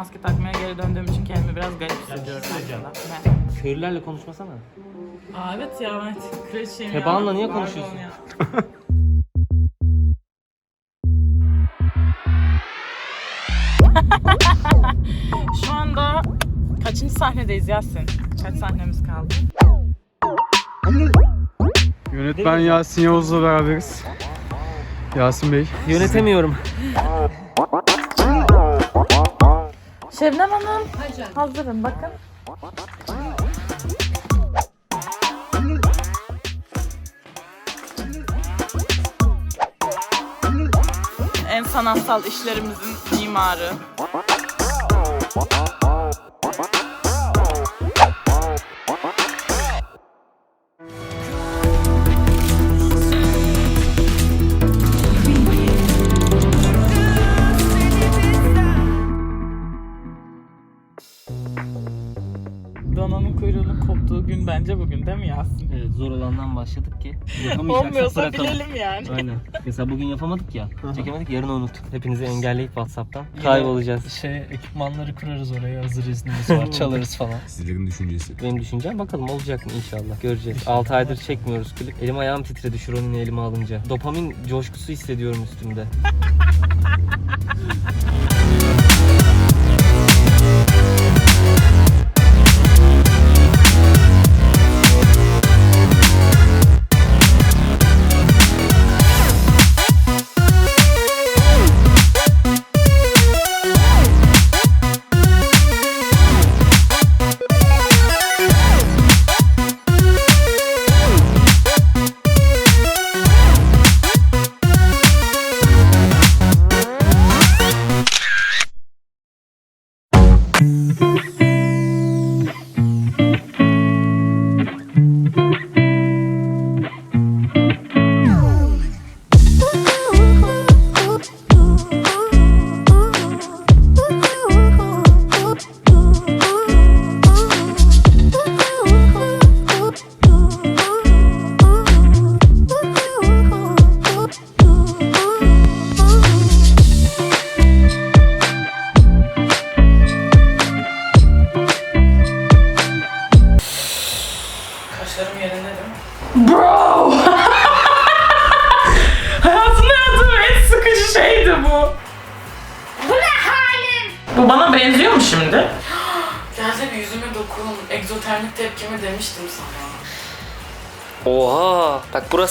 Maske takmaya geri döndüğüm için kendimi biraz garip hissediyorum aslında. Ne? Köylülerle konuşmasana. Aa evet ya ben kraliçeyim ya. Tebaanla niye Pardon konuşuyorsun? ya. Şu anda kaçıncı sahnedeyiz Yasin? Kaç sahnemiz kaldı? Yönetmen Yasin Yavuz'la beraberiz. Yasin Bey. Yönetemiyorum. Şebnem Hanım. Hazırım bakın. En sanatsal işlerimizin mimarı. Yani. Aynen. Mesela bugün yapamadık ya. Çekemedik yarın unut. Hepinizi engelleyip Whatsapp'tan kaybolacağız. Şey ekipmanları kurarız oraya hazır iznimiz var çalarız falan. Sizlerin düşüncesi. Benim düşüncem bakalım olacak mı inşallah. Göreceğiz. 6 aydır çekmiyoruz klip. Elim ayağım titredi şu rolünü elime alınca. Dopamin coşkusu hissediyorum üstümde.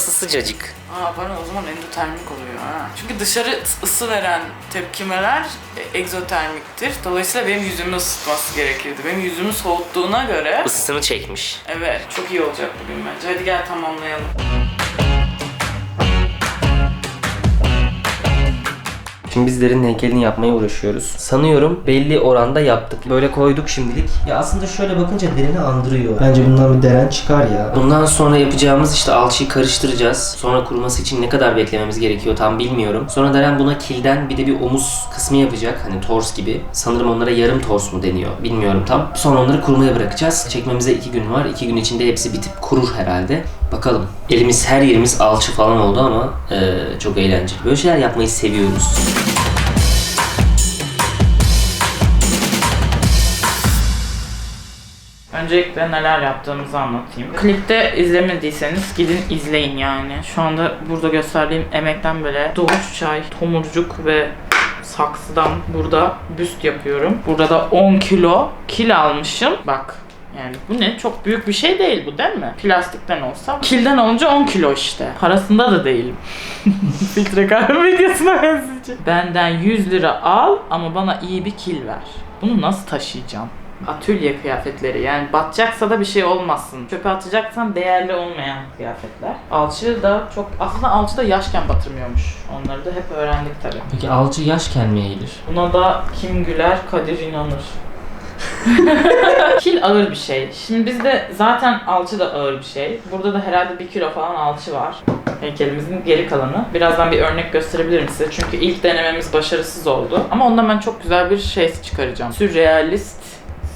burası sıcacık. Aa bana o zaman endotermik oluyor ha. Çünkü dışarı ısı veren tepkimeler e, egzotermiktir. Dolayısıyla benim yüzümü ısıtması gerekirdi. Benim yüzümü soğuttuğuna göre Isısını çekmiş. Evet, çok iyi olacak bugün bence. Hadi gel tamamlayalım. Şimdi biz derin heykelini yapmaya uğraşıyoruz. Sanıyorum belli oranda yaptık. Böyle koyduk şimdilik. Ya aslında şöyle bakınca dereni andırıyor. Bence bundan bir deren çıkar ya. Bundan sonra yapacağımız işte alçıyı karıştıracağız. Sonra kuruması için ne kadar beklememiz gerekiyor tam bilmiyorum. Sonra Deren buna kilden bir de bir omuz kısmı yapacak. Hani tors gibi. Sanırım onlara yarım tors mu deniyor. Bilmiyorum tam. Sonra onları kurumaya bırakacağız. Çekmemize iki gün var. İki gün içinde hepsi bitip kurur herhalde. Bakalım. Elimiz her yerimiz alçı falan oldu ama eee, çok eğlenceli. Böyle şeyler yapmayı seviyoruz. Öncelikle neler yaptığımızı anlatayım. Klipte izlemediyseniz gidin izleyin yani. Şu anda burada gösterdiğim emekten böyle doğuş çay, tomurcuk ve saksıdan burada büst yapıyorum. Burada da 10 kilo kil almışım. Bak yani bu ne? Çok büyük bir şey değil bu değil mi? Plastikten olsa. Kilden olunca 10 kilo işte. Parasında da değilim. Filtre kahve videosuna benzeyecek. Benden 100 lira al ama bana iyi bir kil ver. Bunu nasıl taşıyacağım? Atölye kıyafetleri yani batacaksa da bir şey olmasın. Çöpe atacaksan değerli olmayan kıyafetler. Alçı da çok aslında alçı da yaşken batırmıyormuş. Onları da hep öğrendik tabii. Peki alçı yaşken mi eğilir? Buna da kim güler Kadir inanır. Kil ağır bir şey. Şimdi bizde zaten alçı da ağır bir şey. Burada da herhalde bir kilo falan alçı var. Heykelimizin geri kalanı. Birazdan bir örnek gösterebilirim size. Çünkü ilk denememiz başarısız oldu. Ama ondan ben çok güzel bir şey çıkaracağım. Sürrealist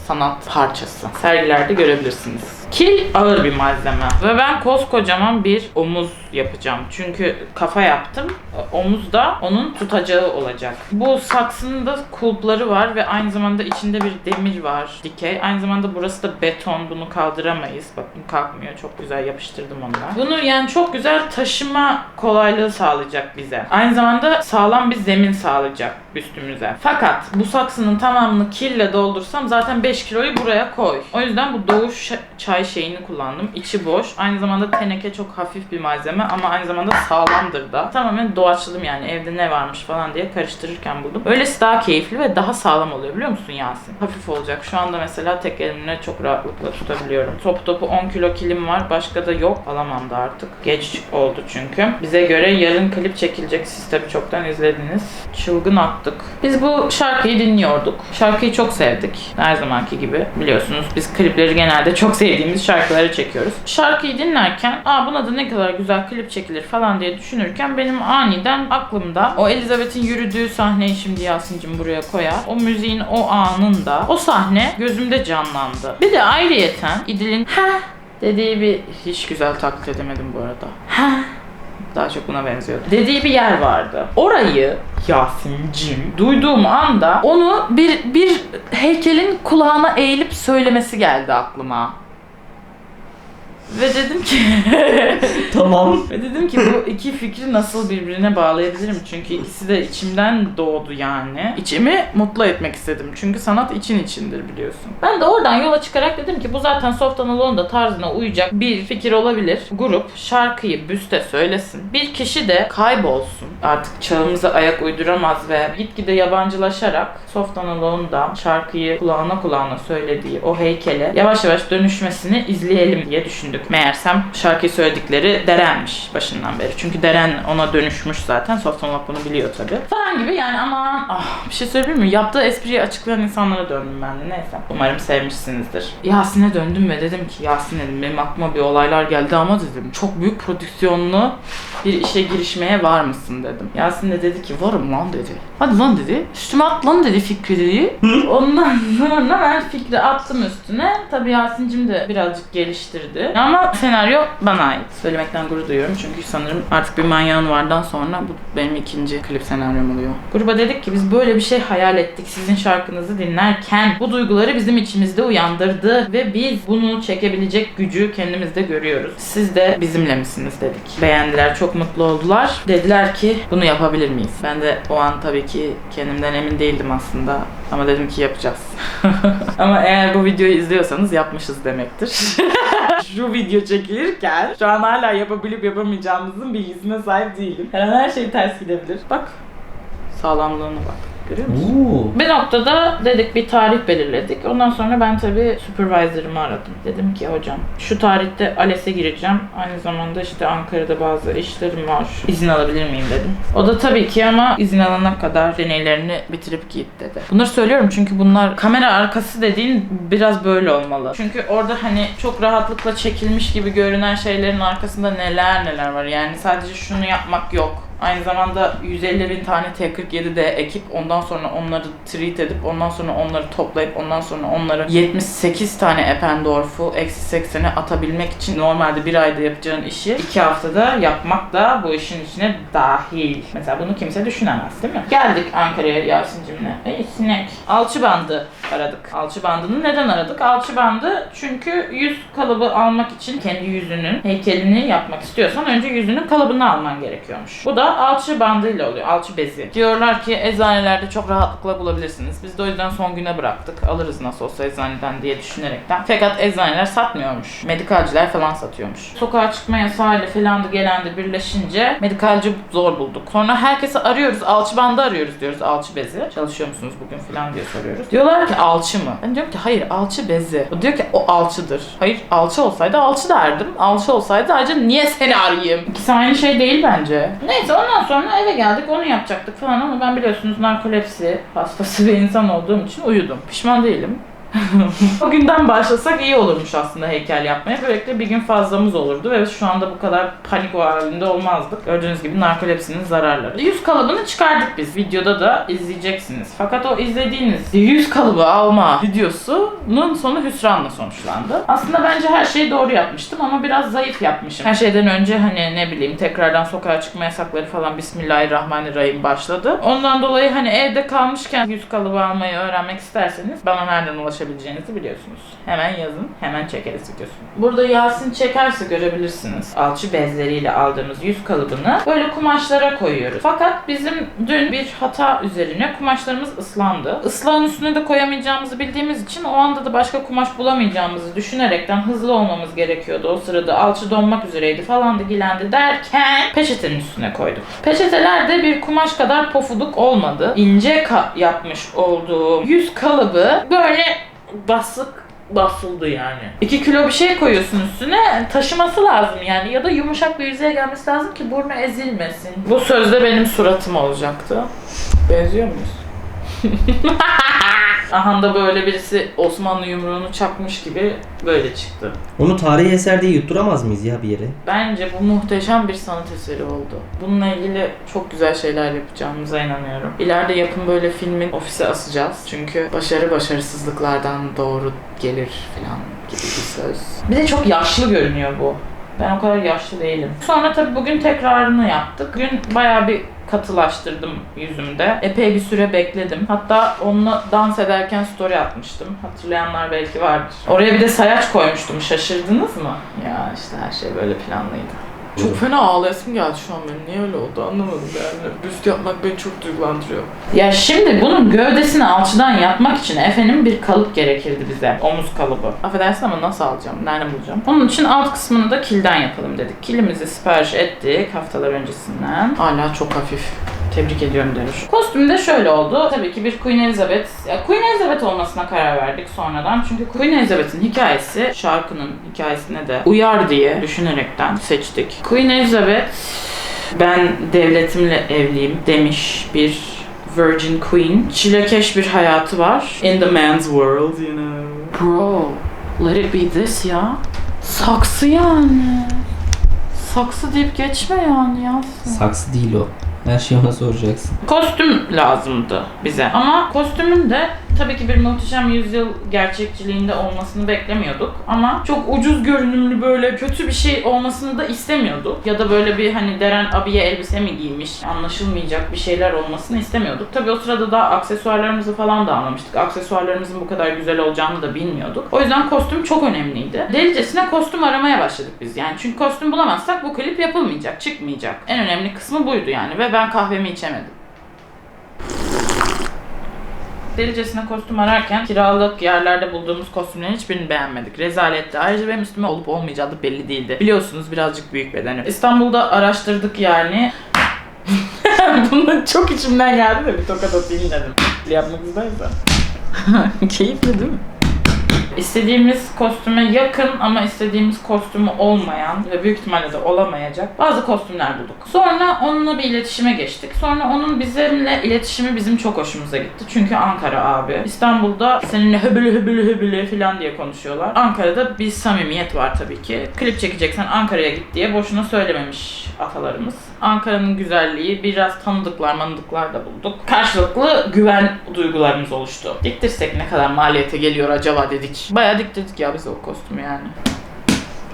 sanat parçası. Sergilerde görebilirsiniz. Kil ağır bir malzeme. Ve ben koskocaman bir omuz yapacağım. Çünkü kafa yaptım. Omuz da onun tutacağı olacak. Bu saksının da kulpları var ve aynı zamanda içinde bir demir var. Dikey. Aynı zamanda burası da beton. Bunu kaldıramayız. Bakın kalkmıyor. Çok güzel yapıştırdım ondan. Bunu yani çok güzel taşıma kolaylığı sağlayacak bize. Aynı zamanda sağlam bir zemin sağlayacak üstümüze. Fakat bu saksının tamamını kille doldursam zaten 5 kiloyu buraya koy. O yüzden bu doğuş ş- şeyini kullandım. İçi boş. Aynı zamanda teneke çok hafif bir malzeme ama aynı zamanda sağlamdır da. Tamamen doğaçladım yani evde ne varmış falan diye karıştırırken buldum. Öylesi daha keyifli ve daha sağlam oluyor biliyor musun Yasin? Hafif olacak. Şu anda mesela tek elimle çok rahatlıkla tutabiliyorum. Top topu 10 kilo kilim var. Başka da yok. Alamam da artık. Geç oldu çünkü. Bize göre yarın klip çekilecek. Siz tabii çoktan izlediniz. Çılgın attık. Biz bu şarkıyı dinliyorduk. Şarkıyı çok sevdik. Her zamanki gibi. Biliyorsunuz biz klipleri genelde çok sevdiğimiz şarkıları çekiyoruz. Şarkıyı dinlerken aa buna da ne kadar güzel klip çekilir falan diye düşünürken benim aniden aklımda o Elizabeth'in yürüdüğü sahneyi şimdi Yasin'cim buraya koyar. O müziğin o anında o sahne gözümde canlandı. Bir de ayrıyeten İdil'in ha dediği bir hiç güzel taklit edemedim bu arada. Ha daha çok buna benziyordu. Dediği bir yer vardı. Orayı Yasin'cim duyduğum anda onu bir bir heykelin kulağına eğilip söylemesi geldi aklıma. Ve dedim ki Tamam. ve dedim ki bu iki fikri nasıl birbirine bağlayabilirim? Çünkü ikisi de içimden doğdu yani. İçimi mutlu etmek istedim. Çünkü sanat için içindir biliyorsun. Ben de oradan yola çıkarak dedim ki bu zaten Soft Analog'un da tarzına uyacak bir fikir olabilir. Grup şarkıyı büste söylesin. Bir kişi de kaybolsun. Artık çağımıza ayak uyduramaz ve gitgide yabancılaşarak Soft Analog'un da şarkıyı kulağına kulağına söylediği o heykele yavaş yavaş dönüşmesini izleyelim diye düşündük. Meğersem şarkıyı söyledikleri Deren'miş başından beri. Çünkü Deren ona dönüşmüş zaten. Soft Analog bunu biliyor tabii. Falan gibi yani aman ah, bir şey söyleyeyim mi? Yaptığı espriyi açıklayan insanlara döndüm ben de. Neyse. Umarım sevmişsinizdir. Yasin'e döndüm ve dedim ki Yasin dedim benim aklıma bir olaylar geldi ama dedim çok büyük prodüksiyonlu bir işe girişmeye var mısın dedim. Yasin de dedi ki varım lan dedi. Hadi lan dedi. Üstüme at lan dedi fikri dedi. Ondan sonra ben fikri attım üstüne. Tabii Yasin'cim de birazcık geliştirdi. Ama senaryo bana ait. Söylemekten gurur duyuyorum çünkü sanırım artık bir manyağın vardan sonra bu benim ikinci klip senaryom oluyor. Gruba dedik ki biz böyle bir şey hayal ettik sizin şarkınızı dinlerken. Bu duyguları bizim içimizde uyandırdı ve biz bunu çekebilecek gücü kendimizde görüyoruz. Siz de bizimle misiniz dedik. Beğendiler, çok mutlu oldular. Dediler ki bunu yapabilir miyiz? Ben de o an tabii ki kendimden emin değildim aslında. Ama dedim ki yapacağız. Ama eğer bu videoyu izliyorsanız yapmışız demektir. Şu video çekilirken şu an hala yapabilip yapamayacağımızın bilgisine sahip değilim. Her an her şey ters gidebilir. Bak sağlamlığına bak. Görüyor musun? Oo. Bir noktada dedik bir tarih belirledik. Ondan sonra ben tabii supervisor'ımı aradım. Dedim ki hocam şu tarihte ALES'e gireceğim. Aynı zamanda işte Ankara'da bazı işlerim var. İzin alabilir miyim dedim. O da tabii ki ama izin alana kadar deneylerini bitirip git dedi. Bunları söylüyorum çünkü bunlar kamera arkası dediğin biraz böyle olmalı. Çünkü orada hani çok rahatlıkla çekilmiş gibi görünen şeylerin arkasında neler neler var. Yani sadece şunu yapmak yok. Aynı zamanda 150 bin tane T-47 de ekip ondan sonra onları treat edip ondan sonra onları toplayıp ondan sonra onları 78 tane Eppendorf'u eksi 80'e atabilmek için normalde bir ayda yapacağın işi 2 haftada yapmak da bu işin içine dahil. Mesela bunu kimse düşünemez değil mi? Geldik Ankara'ya Yasin'cimle. Ey sinek. Alçı bandı aradık. Alçı bandını neden aradık? Alçı bandı çünkü yüz kalıbı almak için kendi yüzünün heykelini yapmak istiyorsan önce yüzünün kalıbını alman gerekiyormuş. Bu da alçı bandıyla oluyor. Alçı bezi. Diyorlar ki eczanelerde çok rahatlıkla bulabilirsiniz. Biz de o yüzden son güne bıraktık. Alırız nasıl olsa eczaneden diye düşünerekten. Fakat eczaneler satmıyormuş. Medikalciler falan satıyormuş. Sokağa çıkma yasağıyla falan da gelen de birleşince medikalci zor bulduk. Sonra herkesi arıyoruz. Alçı bandı arıyoruz diyoruz alçı bezi. Çalışıyor musunuz bugün falan diye soruyoruz. Diyorlar ki alçı mı? Ben diyorum ki hayır alçı bezi. O diyor ki o alçıdır. Hayır alçı olsaydı alçı derdim. Alçı olsaydı ayrıca niye seni arayayım? İkisi aynı şey değil bence. Ondan sonra eve geldik onu yapacaktık falan ama ben biliyorsunuz narkolepsi hastası bir insan olduğum için uyudum. Pişman değilim. o günden başlasak iyi olurmuş aslında heykel yapmaya. Böylelikle bir gün fazlamız olurdu ve şu anda bu kadar panik halinde olmazdık. Gördüğünüz gibi narkolepsinin zararları. Yüz kalıbını çıkardık biz. Videoda da izleyeceksiniz. Fakat o izlediğiniz yüz kalıbı alma videosu Bunun sonu hüsranla sonuçlandı. Aslında bence her şeyi doğru yapmıştım ama biraz zayıf yapmışım. Her şeyden önce hani ne bileyim tekrardan sokağa çıkma yasakları falan Bismillahirrahmanirrahim başladı. Ondan dolayı hani evde kalmışken yüz kalıbı almayı öğrenmek isterseniz bana nereden ulaşabileceğinizi biliyorsunuz. Hemen yazın, hemen çekeriz videosunu. Burada Yasin çekerse görebilirsiniz. Alçı bezleriyle aldığımız yüz kalıbını böyle kumaşlara koyuyoruz. Fakat bizim dün bir hata üzerine kumaşlarımız ıslandı. Islağın üstüne de koyamayacağımızı bildiğimiz için o anda da başka kumaş bulamayacağımızı düşünerekten hızlı olmamız gerekiyordu. O sırada alçı donmak üzereydi falan da gilendi derken peçetenin üstüne koyduk. Peçetelerde bir kumaş kadar pofuduk olmadı. İnce yapmış olduğum yüz kalıbı böyle basık basıldı yani. 2 kilo bir şey koyuyorsun üstüne taşıması lazım yani ya da yumuşak bir yüzeye gelmesi lazım ki burnu ezilmesin. Bu sözde benim suratım olacaktı. Benziyor muyuz? Aha da böyle birisi Osmanlı yumruğunu çakmış gibi böyle çıktı. Onu tarihi eser diye yutturamaz mıyız ya bir yere? Bence bu muhteşem bir sanat eseri oldu. Bununla ilgili çok güzel şeyler yapacağımıza inanıyorum. İleride yapım böyle filmin ofise asacağız. Çünkü başarı başarısızlıklardan doğru gelir falan gibi bir söz. Bir de çok yaşlı görünüyor bu. Ben o kadar yaşlı değilim. Sonra tabii bugün tekrarını yaptık. Bugün bayağı bir katılaştırdım yüzümde. Epey bir süre bekledim. Hatta onunla dans ederken story atmıştım. Hatırlayanlar belki vardır. Oraya bir de sayaç koymuştum. Şaşırdınız mı? Ya işte her şey böyle planlıydı. Çok fena ağlayasım geldi şu an benim. Niye öyle oldu anlamadım yani. Büst yapmak beni çok duygulandırıyor. Ya şimdi bunun gövdesini alçıdan yapmak için efendim bir kalıp gerekirdi bize. Omuz kalıbı. Affedersin ama nasıl alacağım? Nerede bulacağım? Onun için alt kısmını da kilden yapalım dedik. Kilimizi sipariş ettik haftalar öncesinden. Hala çok hafif. Tebrik ediyorum Deruş. Kostüm de şöyle oldu. Tabii ki bir Queen Elizabeth. Ya Queen Elizabeth olmasına karar verdik sonradan. Çünkü Queen Elizabeth'in hikayesi şarkının hikayesine de uyar diye düşünerekten seçtik. Queen Elizabeth ben devletimle evliyim demiş bir Virgin Queen. Çilekeş bir hayatı var. In the man's world, you know. Bro, let it be this ya. Saksı yani. Saksı deyip geçme yani ya. Saksı değil o. Her şeyi ona soracaksın. Kostüm lazımdı bize. Ama kostümün de tabii ki bir muhteşem yüzyıl gerçekçiliğinde olmasını beklemiyorduk. Ama çok ucuz görünümlü böyle kötü bir şey olmasını da istemiyorduk. Ya da böyle bir hani Deren abiye elbise mi giymiş anlaşılmayacak bir şeyler olmasını istemiyorduk. Tabii o sırada da aksesuarlarımızı falan da anlamıştık. Aksesuarlarımızın bu kadar güzel olacağını da bilmiyorduk. O yüzden kostüm çok önemliydi. Delicesine kostüm aramaya başladık biz yani. Çünkü kostüm bulamazsak bu klip yapılmayacak, çıkmayacak. En önemli kısmı buydu yani ve ben kahvemi içemedim. Delicesine kostüm ararken kiralık yerlerde bulduğumuz kostümlerin hiçbirini beğenmedik. Rezaletti. Ayrıca benim üstüme olup olmayacağı da belli değildi. Biliyorsunuz birazcık büyük bedeni. İstanbul'da araştırdık yani. Bunun çok içimden geldi de bir tokat atayım dedim. Yapmak istersen. Keyifli değil mi? İstediğimiz kostüme yakın ama istediğimiz kostümü olmayan ve büyük ihtimalle de olamayacak bazı kostümler bulduk. Sonra onunla bir iletişime geçtik. Sonra onun bizimle iletişimi bizim çok hoşumuza gitti. Çünkü Ankara abi. İstanbul'da seninle höbülü höbülü höbülü falan diye konuşuyorlar. Ankara'da bir samimiyet var tabii ki. Klip çekeceksen Ankara'ya git diye boşuna söylememiş atalarımız. Ankara'nın güzelliği, biraz tanıdıklar manıdıklar da bulduk. Karşılıklı güven duygularımız oluştu. Diktirsek ne kadar maliyete geliyor acaba dedik. Bayağı diktirdik ya biz o kostümü yani.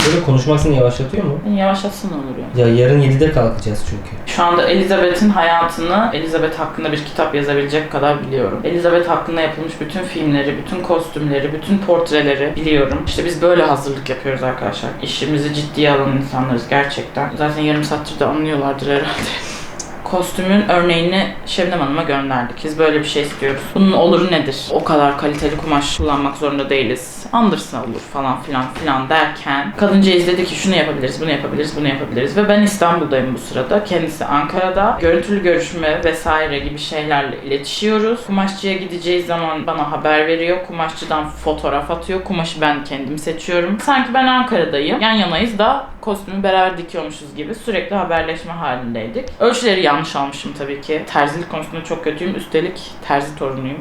Böyle konuşmak seni yavaşlatıyor mu? Yavaşlatsın olur ya. Ya yarın 7'de kalkacağız çünkü. Şu anda Elizabeth'in hayatını, Elizabeth hakkında bir kitap yazabilecek kadar biliyorum. Elizabeth hakkında yapılmış bütün filmleri, bütün kostümleri, bütün portreleri biliyorum. İşte biz böyle hazırlık yapıyoruz arkadaşlar. İşimizi ciddiye alan insanlarız gerçekten. Zaten yarım saattir de anlıyorlardır herhalde. Kostümün örneğini Şebnem Hanım'a gönderdik. Biz böyle bir şey istiyoruz. Bunun oluru nedir? O kadar kaliteli kumaş kullanmak zorunda değiliz. Anderson olur falan filan filan derken kadınca izledi ki şunu yapabiliriz, bunu yapabiliriz, bunu yapabiliriz. Ve ben İstanbul'dayım bu sırada. Kendisi Ankara'da. Görüntülü görüşme vesaire gibi şeylerle iletişiyoruz. Kumaşçıya gideceği zaman bana haber veriyor. Kumaşçıdan fotoğraf atıyor. Kumaşı ben kendim seçiyorum. Sanki ben Ankara'dayım. Yan yanayız da kostümü beraber dikiyormuşuz gibi sürekli haberleşme halindeydik. Ölçüleri yanlış yanlış almışım tabii ki. Terzilik konusunda çok kötüyüm. Üstelik terzi torunuyum.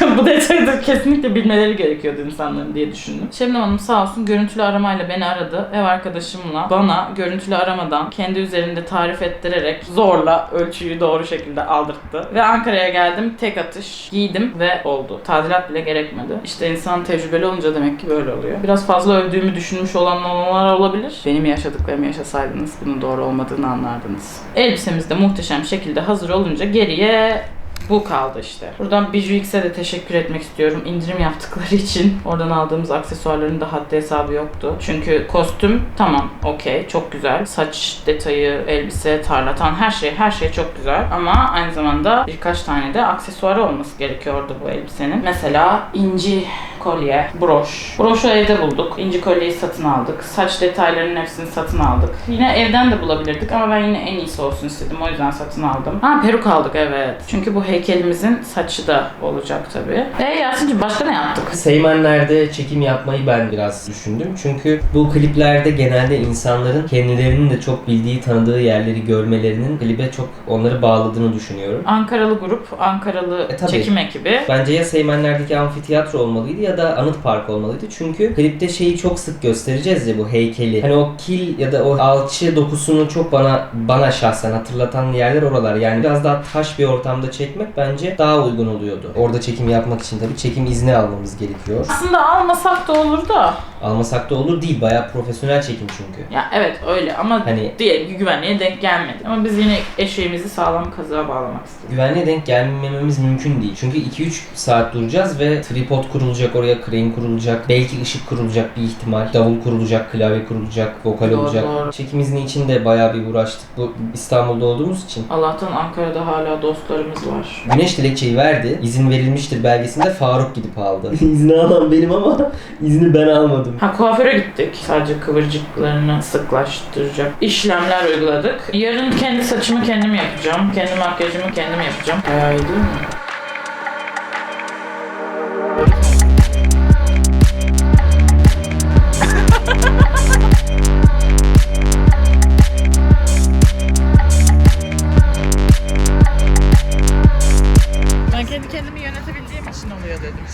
Bu detayı kesinlikle bilmeleri gerekiyordu insanların diye düşündüm. Şebnem Hanım sağ olsun görüntülü aramayla beni aradı. Ev arkadaşımla bana görüntülü aramadan kendi üzerinde tarif ettirerek zorla ölçüyü doğru şekilde aldırttı. Ve Ankara'ya geldim. Tek atış giydim ve oldu. Tadilat bile gerekmedi. İşte insan tecrübeli olunca demek ki böyle oluyor. Biraz fazla övdüğümü düşünmüş olanlar olabilir. Benim yaşadıklarımı yaşasaydınız bunun doğru olmadığını anlardınız. Elbisemiz de muhteşem şekilde hazır olunca geriye bu kaldı işte. Buradan Biju X'e de teşekkür etmek istiyorum. İndirim yaptıkları için. Oradan aldığımız aksesuarların da haddi hesabı yoktu. Çünkü kostüm tamam okey çok güzel. Saç detayı, elbise, tarlatan her şey her şey çok güzel. Ama aynı zamanda birkaç tane de aksesuarı olması gerekiyordu bu elbisenin. Mesela inci kolye, broş. Broşu evde bulduk. İnci kolyeyi satın aldık. Saç detaylarının hepsini satın aldık. Yine evden de bulabilirdik ama ben yine en iyisi olsun istedim. O yüzden satın aldım. Ha peruk aldık evet. Çünkü bu heykelimizin saçı da olacak tabii. E Yasin'cim başka ne yaptık? Seymenler'de çekim yapmayı ben biraz düşündüm. Çünkü bu kliplerde genelde insanların kendilerinin de çok bildiği, tanıdığı yerleri görmelerinin klibe çok onları bağladığını düşünüyorum. Ankaralı grup, Ankaralı E, tabii. çekim ekibi. Bence ya Seymenler'deki amfiteyatro olmalıydı ya da anıt park olmalıydı. Çünkü klipte şeyi çok sık göstereceğiz ya bu heykeli. Hani o kil ya da o alçı dokusunu çok bana bana şahsen hatırlatan yerler oralar. Yani biraz daha taş bir ortamda çekmek bence daha uygun oluyordu. Orada çekim yapmak için tabii çekim izni almamız gerekiyor. Aslında almasak da olur da. Almasak da olur değil. Bayağı profesyonel çekim çünkü. Ya evet öyle ama Hani- diyelim ki güvenliğe denk gelmedi. Ama biz yine eşeğimizi sağlam kazığa bağlamak istedik. Güvenliğe denk gelmememiz mümkün değil. Çünkü 2-3 saat duracağız ve tripod kurulacak oraya, crane kurulacak, belki ışık kurulacak bir ihtimal, davul kurulacak, klavye kurulacak, vokal Doğru, olacak. doğru. Çekim izni için de bayağı bir uğraştık. Bu İstanbul'da olduğumuz için. Allah'tan Ankara'da hala dostlarımız var. Güneş dilekçeyi verdi. İzin verilmiştir belgesinde Faruk gidip aldı. İzni alan benim ama izni ben almadım. Ha kuaföre gittik. Sadece kıvırcıklarını sıklaştıracak işlemler uyguladık. Yarın kendi saçımı kendim yapacağım. Kendi makyajımı kendim yapacağım. Bayağı iyi değil mi?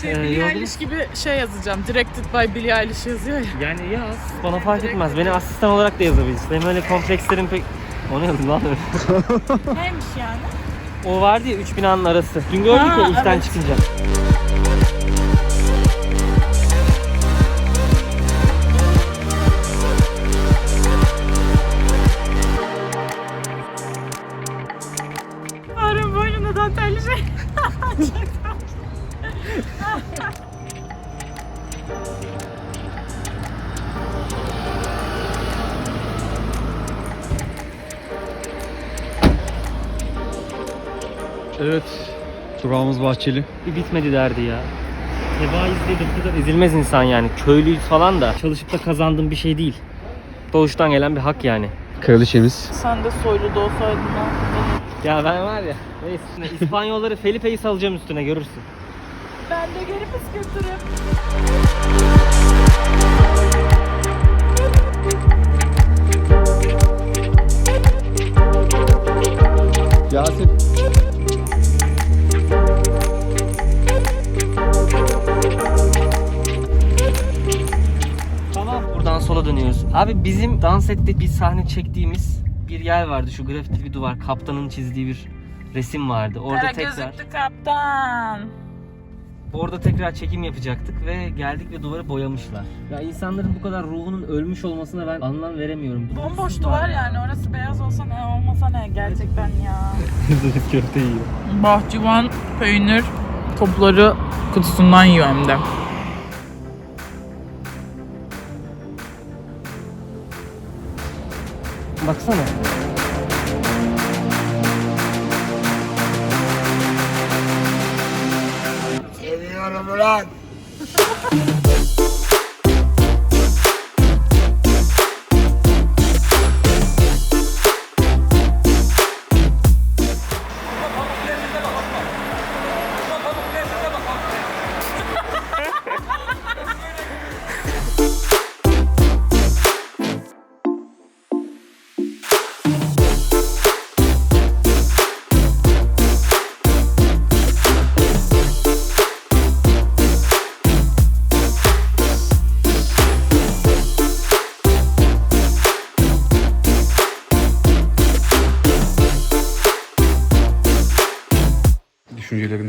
Şey, Ee, Billie yolda- Eilish gibi şey yazacağım. Directed by Billie Eilish yazıyor ya. Yani yaz. Bana fark etmez. Beni asistan olarak da yazabilirsin. Benim öyle komplekslerim pek... O ne yazdı lan öyle? Neymiş yani? O vardı ya üç binanın arası. Dün gördük Ha, ya işten evet. çıkınca. Evet. Durağımız Bahçeli. Bir bitmedi derdi ya. Teba izledim. Bu kadar ezilmez insan yani. Köylüyüz falan da. Çalışıp da kazandığım bir şey değil. Doğuştan gelen bir hak yani. Kraliçemiz. Sen de soylu da olsaydın ha. Ya ben var ya. Neyse. İspanyolları Felipe'yi salacağım üstüne görürsün. Ben de geri püskürtürüm. Yasin. Buradan sola dönüyoruz. Abi bizim dans sette bir sahne çektiğimiz bir yer vardı. Şu grafiti bir duvar. Kaptanın çizdiği bir resim vardı. Orada Kara tekrar gözlüklü kaptan. orada tekrar çekim yapacaktık ve geldik ve duvarı boyamışlar. Ya insanların bu kadar ruhunun ölmüş olmasına ben anlam veremiyorum. Bomboş duvar yani. Orası beyaz olsa ne olmasa ne gerçekten ya. Köfte yiyor. Bahçıvan peynir topları kutusundan yiyor hem de. Baksana. Seviyorum ulan.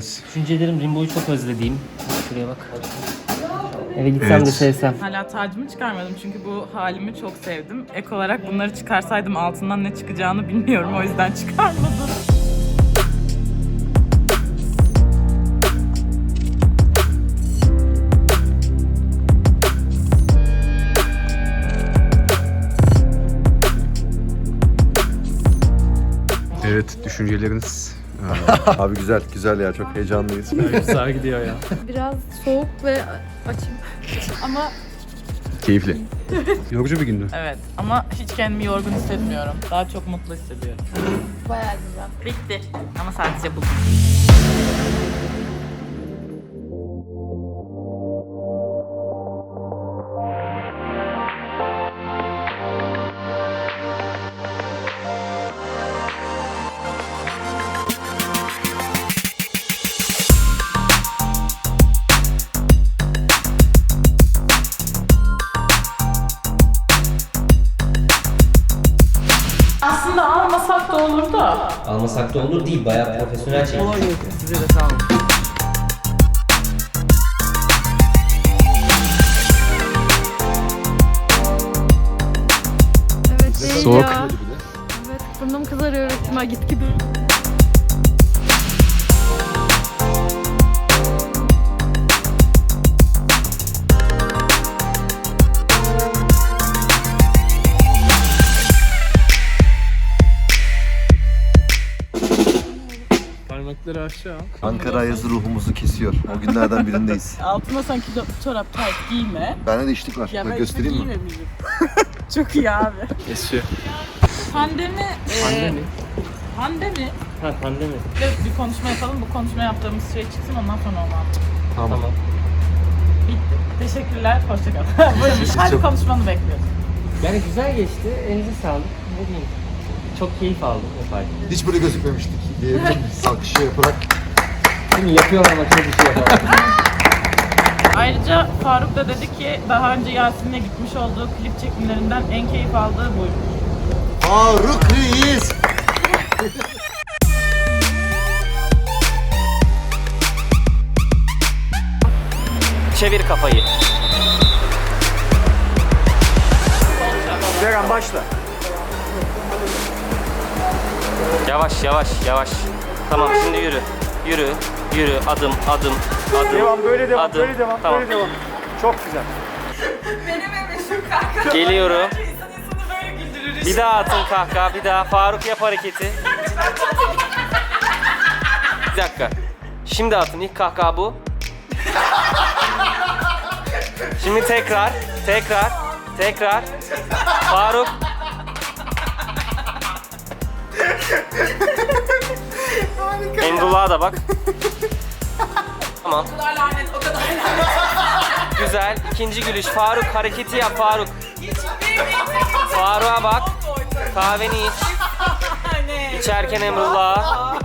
Düşünceleriniz? Düşüncelerim Rimbo'yu çok özlediğim. Şuraya bak. Eve gitsem de Evet. sevsem. Hala tacımı çıkarmadım çünkü bu halimi çok sevdim. Ek olarak bunları çıkarsaydım altından ne çıkacağını bilmiyorum o yüzden çıkarmadım. Evet, düşünceleriniz. Abi güzel, güzel ya. Çok heyecanlıyız. Güzel gidiyor ya. Biraz soğuk ve açım. Ama Keyifli. Yorucu bir gündü. Evet ama hiç kendimi yorgun hissetmiyorum. Daha çok mutlu hissediyorum. bayağı güzel. Bitti ama sadece bu. Almasak da olur değil. Bayağı profesyonel şey. Size de sağ olun. Evet Soğuk. Evet burnum kızarıyor üstüme git gibi. Parmakları aşağı. Ankara ayazı ruhumuzu kesiyor. O günlerden birindeyiz. Altına sanki çorap tayt giyme. Bende de içlik var. Ya Bak ben göstereyim mi? Çok iyi abi. Esiyor. Pandemi, e, Pandemi. pandemi. Ha pandemi. Bir bir konuşma yapalım. Bu konuşma yaptığımız şey çıksın ondan sonra onu anlatacağım. Tamam. Bitti. Teşekkürler. Hoşçakal. Buyurun. Hadi konuşmanı bekliyoruz. Yani güzel geçti. Elinize sağlık. Ne diyeyim. Çok keyif aldım yaparken. Hiç böyle gözükmemiştik diye bir alkışı yaparak. Şimdi yapıyorlar ama çok bir şey yapamam. Ayrıca Faruk da dedi ki daha önce Yasin'le gitmiş olduğu klip çekimlerinden en keyif aldığı buymuş. Faruk Reis! Çevir kafayı. Beren başla. Yavaş yavaş yavaş. Tamam şimdi yürü. Yürü. Yürü. Adım adım adım. Devam böyle devam adım. böyle devam tamam. böyle devam. Çok güzel. Geliyorum. Bir daha atın kahkaha bir daha. Faruk yap hareketi. Bir dakika. Şimdi atın ilk kahkaha bu. Şimdi tekrar, tekrar, tekrar. Faruk. Emrullah'a da bak. Tamam. Güzel. İkinci gülüş. Faruk hareketi yap Faruk. Faruk'a bak. Kahveni iç. İçerken Emrullah'a.